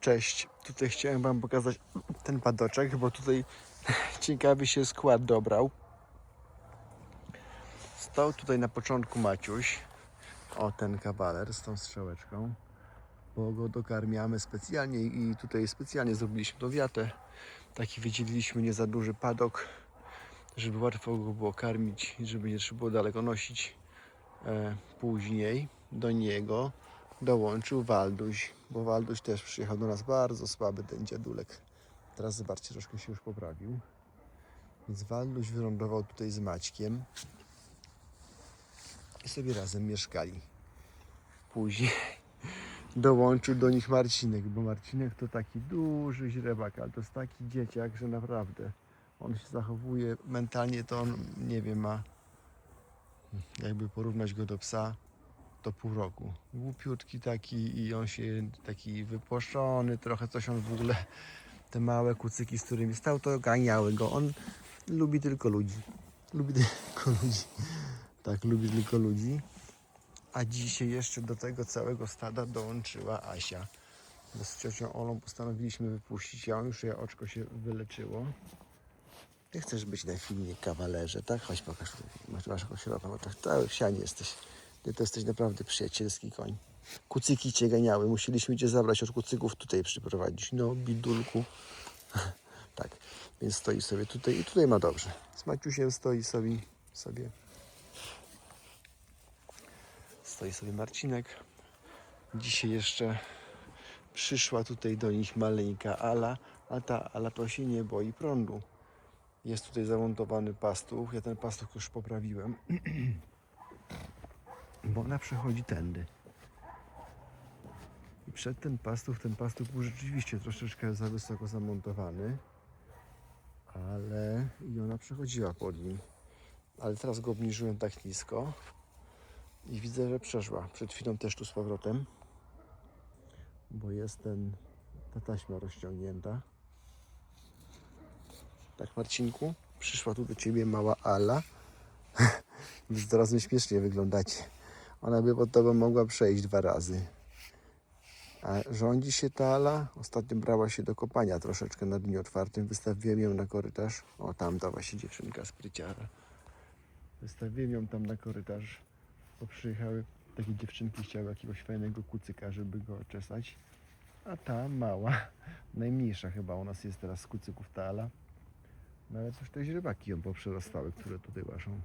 Cześć, tutaj chciałem Wam pokazać ten padoczek, bo tutaj ciekawy się skład dobrał. Stał tutaj na początku Maciuś, o ten kawaler z tą strzałeczką, bo go dokarmiamy specjalnie i tutaj specjalnie zrobiliśmy tą wiatę. Taki wydzieliliśmy nie za duży padok, żeby łatwo go było karmić i żeby nie trzeba było daleko nosić. E, później do niego dołączył Walduś, bo Walduś też przyjechał do nas bardzo słaby ten dziadulek. Teraz zobaczcie, troszkę się już poprawił. Więc Walduś wylądował tutaj z Maćkiem i sobie razem mieszkali. Później dołączył do nich Marcinek, bo Marcinek to taki duży źrebak, ale to jest taki dzieciak, że naprawdę on się zachowuje mentalnie, to on, nie wiem, ma jakby porównać go do psa, to pół roku. Głupiutki taki i on się taki wypłoszczony, trochę coś on w ogóle, te małe kucyki, z którymi stał, to ganiały go. On lubi tylko ludzi. Lubi tylko ludzi. Tak, lubi tylko ludzi. A dzisiaj jeszcze do tego całego stada dołączyła Asia. Z ciocią Olą postanowiliśmy wypuścić, on już jej oczko się wyleczyło. Ty chcesz być na filmie kawalerze, tak? Chodź pokaż. Masz, masz jakąś środka, bo tak cały w sianie jesteś. Ty to jesteś naprawdę przyjacielski koń. Kucyki cię ganiały. Musieliśmy cię zabrać od kucyków tutaj przyprowadzić. No, bidulku. tak, więc stoi sobie tutaj i tutaj ma dobrze. Z Maciusiem stoi sobie, sobie. Stoi sobie Marcinek. Dzisiaj jeszcze przyszła tutaj do nich maleńka Ala, a ta Ala to się nie boi prądu. Jest tutaj zamontowany pastuch. Ja ten pastuch już poprawiłem. Bo ona przechodzi tędy. I przed ten pastuch, ten pastuch był rzeczywiście troszeczkę za wysoko zamontowany. Ale i ona przechodziła pod nim. Ale teraz go obniżyłem tak nisko. I widzę, że przeszła. Przed chwilą też tu z powrotem. Bo jest ten, ta taśma rozciągnięta. Tak, Marcinku? Przyszła tu do ciebie mała Ala. Teraz mi śmiesznie wyglądacie. Ona by pod tobą mogła przejść dwa razy. A rządzi się ta Ala. Ostatnio brała się do kopania troszeczkę na dniu otwartym. Wystawiłem ją na korytarz. O, tam ta właśnie dziewczynka spryciara. Wystawiłem ją tam na korytarz, bo przyjechały takie dziewczynki, chciały jakiegoś fajnego kucyka, żeby go czesać. A ta mała, najmniejsza chyba u nas jest teraz z kucyków ta Ala. No ale też te źrebaki ją poprzerostały, które tutaj łaszą.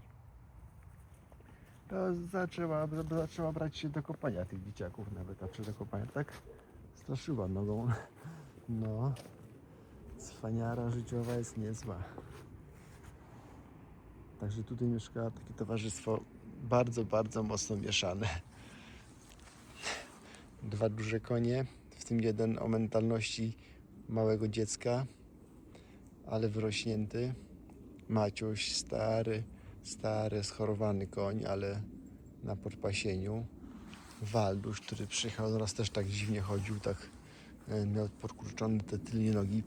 To zaczęła, zaczęła brać się do kopania tych dzieciaków nawet, a przy do kopania tak straszyła nogą. No, cwaniara życiowa jest niezła. Także tutaj mieszka takie towarzystwo bardzo, bardzo mocno mieszane. Dwa duże konie, w tym jeden o mentalności małego dziecka, ale wyrośnięty. Maciuś, stary, stary, schorowany koń, ale na podpasieniu. Waldusz, który przyjechał do nas też tak dziwnie chodził, tak e, miał podkurczone te tylnie nogi.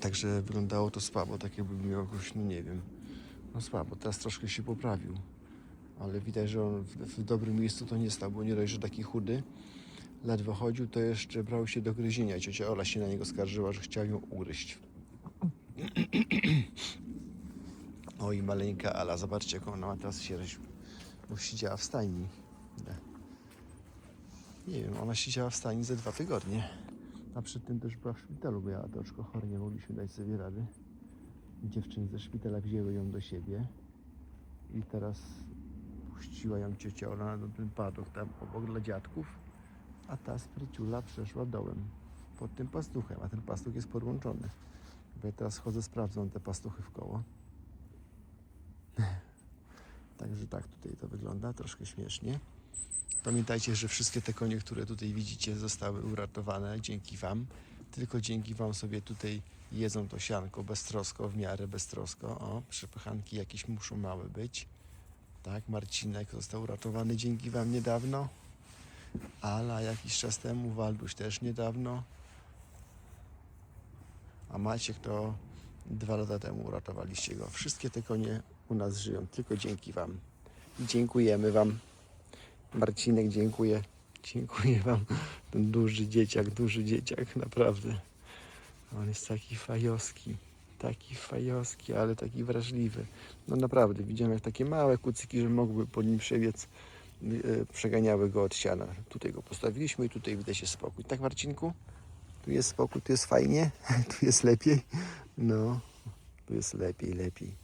Także wyglądało to słabo, tak jakby miał jakoś, no nie wiem, no słabo. Teraz troszkę się poprawił, ale widać, że on w, w dobrym miejscu to nie stał, bo nie dość, że taki chudy, ledwo chodził, to jeszcze brał się do gryzienia. Ciocia Ola się na niego skarżyła, że chciał ją ugryźć. Oj, maleńka Ala, zobaczcie, jaką ona ma teraz sierść. Bo siedziała w stajni. Nie wiem, ona siedziała w stajni ze dwa tygodnie. A przed tym też była w szpitalu, bo ja troszkę chory, nie mogliśmy dać sobie rady. Dziewczyny ze szpitala wzięły ją do siebie. I teraz puściła ją ciocia Ola na ten padok tam obok dla dziadków. A ta spryciula przeszła dołem pod tym pastuchem, a ten pastuch jest podłączony. Bo ja teraz chodzę, sprawdzam te pastuchy w koło. Także tak tutaj to wygląda, troszkę śmiesznie. Pamiętajcie, że wszystkie te konie, które tutaj widzicie, zostały uratowane dzięki Wam. Tylko dzięki Wam sobie tutaj jedzą to sianko beztrosko, w miarę beztrosko. O, przepychanki jakieś muszą małe być. Tak, Marcinek został uratowany dzięki Wam niedawno. Ala jakiś czas temu, Walduś też niedawno. A Maciek to dwa lata temu uratowaliście go. Wszystkie te konie u nas żyją tylko dzięki Wam. Dziękujemy Wam. Marcinek dziękuję Dziękuję Wam. Ten duży dzieciak, duży dzieciak, naprawdę. On jest taki fajowski. Taki fajowski, ale taki wrażliwy. No naprawdę, widziałem jak takie małe kucyki, że mogły po nim przebiec, yy, przeganiały go od siana. Tutaj go postawiliśmy i tutaj widać jest spokój. Tak Marcinku? Tu jest spokój, tu jest fajnie, tu jest lepiej. No, tu jest lepiej, lepiej.